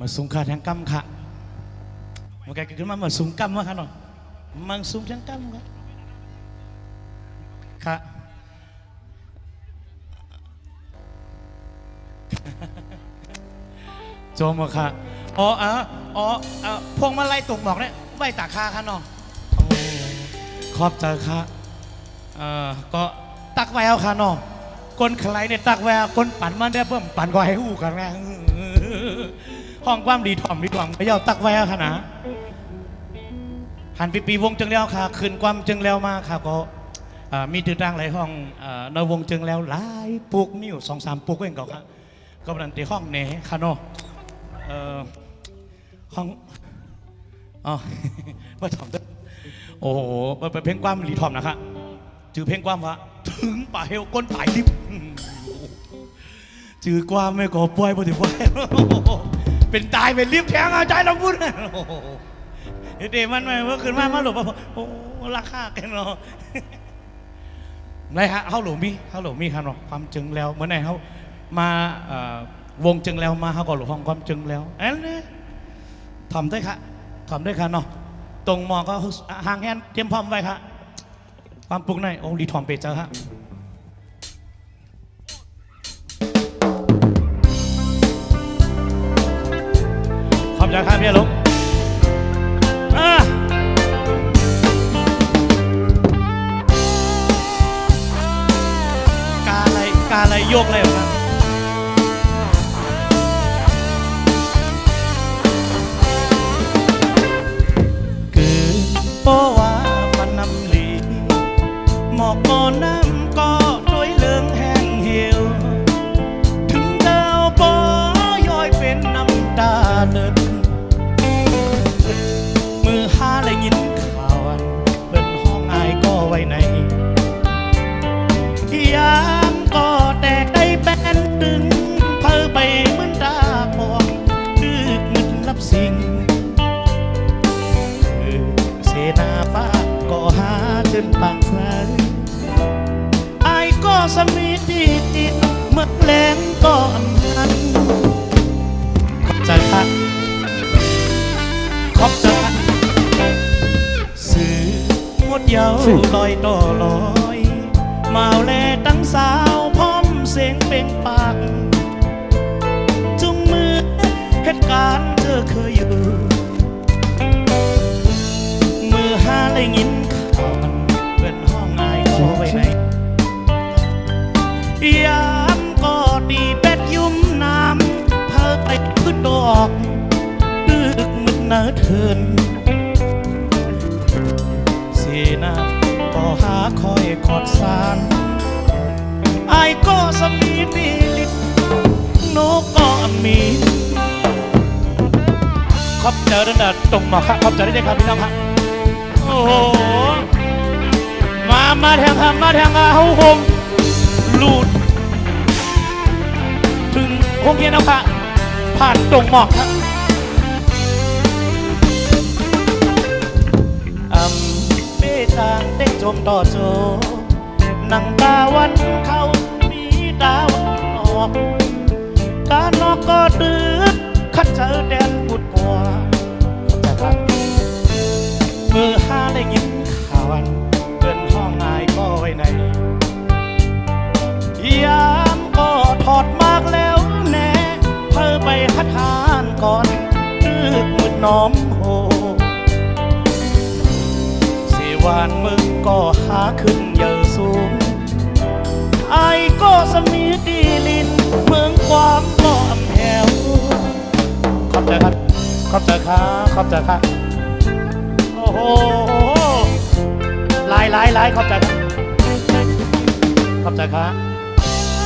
มาสูงค่าทางกรรมค่ะมาแกขึ้นมามาสูงกรรมมาค่ะเนาะมังสูงทางกรรมค่ะค่ะโจมค่ะอ๋ออ๋ออ๋อออพวงมาลัยตกหมอกเนี่ยไหวตาคาค่ะนาะโอ้ขอบใจค่ะเอ่อก็ตักไว้เอาค่ะเนาะคนใครเนี่ยตักไว้คนปั่นมันได้เพิ่มปั่นก็ให้หูกันนะ ห้องความดีถ่อมดีถ่อมไปเอาตักไว้เอาค่ะนะหันปีปีวงจึงแล้วค่ะ คืนความจึงแล้วมาค่ะก็มีตื่นตั้งหลายห้องในวงจึงแล้วหลายปุกมีอยู่สองสามปุกเองก็ค่ะก็นันตีห้องเน่ค่ะเนาะเอ่อห้องอ๋อว่าถอมด้อโอ้โหเป็นเพลงความหลีถ่อมนะครับจือเพลงความว่าถึงป่าเฮลก้นป่ายลิบอืมจือความไม่ก่อป่วยบ่ถึงป่วย เป็นตายเป็นลิบแทงเอาใจเราพูดโอ้โหเดี๋ยวมันมาเมื่อคืนมามาหลบมาโอ้ราคากันเนาะไรฮะเขาหลวมีเขาหลวมีครับเนาะความจึงแล้วเมื่อไหร่เขามาเอ่อวงจึงแล้วมาเขาก็หลวห้องความจึงแล้วเอ้ยเนี่ยทำได้ค่ะทำได้ค่ะเนาะตรงมองก็ห่างแฮนเตรียมพร้อมไว้ค่ะความปลุกในโอ้ดีทอมเปเจอฮะ ขอบใจครับพี่ลุงอะกาอะไรกาอะไรโยกอะไรออกมาาจนปางสายอายก็สมีดีติดเมื่อแรงก็อำนันขอบใจครับขอบใจครับสื่อหมดเยาวลอยต่อลอยมาเอาแลตั้งสาวพร้อมเสียงเปล่งปากจุงมือเหตุการณ์เธอเคยอยู่ มือหาได้ยิน ไว้ในยามก็ดีเป็ดยุ่มน้ำเพอไปขึ้นดอกดึกมึนเนิดเทินเสนาก็หาคอยกอดสารไอ้ก็สมีปีลิดโนก็มีขอบเจอระดับตรงมอครับขอบเจอได้เลยครับพี่น้องครับโอ้โห มามาแทงครับมาแทงอาเฮาคมลูด ถึงหงเรียนแล้วค่ะผ่านตรงหมอกครับอำเปตางเด้งจมต่อโจนังตาวันเขามีดาวออกการนอกก็ดื้อขัดเจอแด ก่อนดึกมืดน้อมโหสิวานมึงก็หาขึ้นเยอะสูงไอ้ก็สมีดีลินเมืองความก็อำแหวขอบใจครับขอบใจครับขอบใจครับโอ้โหหลายหลายหลายขอบใจครับขอบใจครับ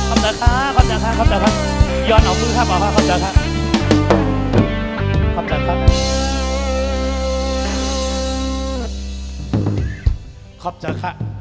ขอบใจครับขอบใจครับขอบใจครับย้อนเอามือครับเอาครับขอบใจครับ ขอบใจครับ